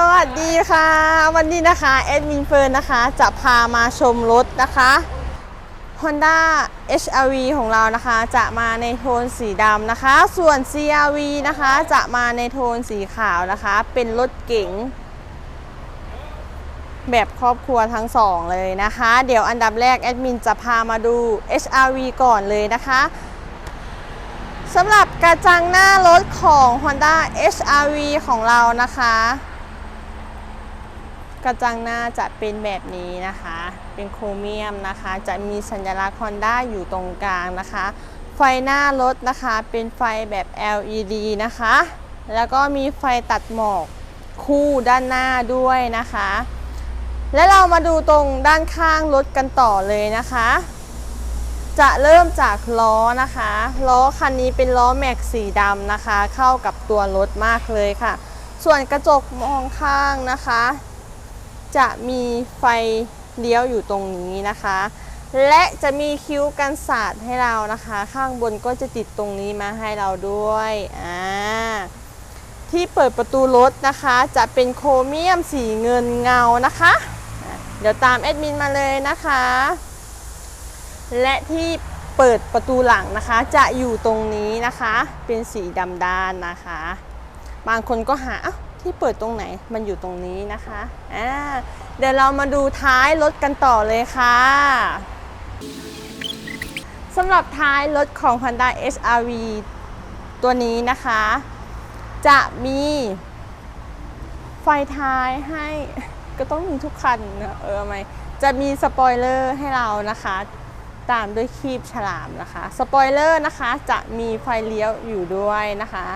สวัสดีค่ะ วันนี้นะคะแอดมินเฟิร์นนะคะ จะพามาชมรถนะคะ Honda HRV ของเรานะคะจะมาในโทนสีดำนะคะ ส่วน CRV นะคะจะมาในโทนสีขาวนะคะ เป็นรถเก๋งแบบครอบครัวทั้งสองเลยนะคะ เดี๋ยวอันดับแรกแอดมินจะพามาดู HRV ก่อนเลยนะคะสำหรับกระจังหน้ารถของ Honda HRV ของเรานะคะ กระจังหน้าจะเป็นแบบนี้นะคะ เป็นโครเมียมนะคะ จะมีสัญลักษณ์ Honda อยู่ตรงกลางนะคะ ไฟหน้ารถนะคะ เป็นไฟแบบ LED นะคะ แล้วก็มีไฟตัดหมอกคู่ด้านหน้าด้วยนะคะ และเรามาดูตรงด้านข้างรถกันต่อเลยนะคะ จะเริ่มจากล้อนะคะ ล้อคันนี้เป็นล้อแม็กสีดำนะคะ เข้ากับตัวรถมากเลยค่ะ ส่วนกระจกมองข้างนะคะ จะมีไฟเลี้ยวอยู่ตรงนี้นะคะ และจะมีคิ้วกันสาดให้เรานะคะ ข้างบนก็จะติดตรงนี้มาให้เราด้วยอ่าที่เปิดประตูรถนะคะ จะเป็นโครเมียมสีเงินเงานะคะ เดี๋ยวตามแอดมินมาเลยนะคะ และที่เปิดประตูหลังนะคะ จะอยู่ตรงนี้นะคะ เป็นสีดำด้านนะคะ บางคนก็หา ที่เปิดตรงไหนมันอยู่ตรงนี้นะคะอ่าเดี๋ยวเรามาดูท้ายรถกันต่อเลยค่ะสำหรับท้ายรถของ Honda HRV ตัวนี้นะคะ จะมีไฟท้ายให้ก็ต้องมีทุกคันนะเออไหมจะมีสปอยเลอร์ให้เรานะคะ ตามด้วยคีบฉลามนะคะ สปอยเลอร์นะคะจะมีไฟเลี้ยวอยู่ด้วยนะคะ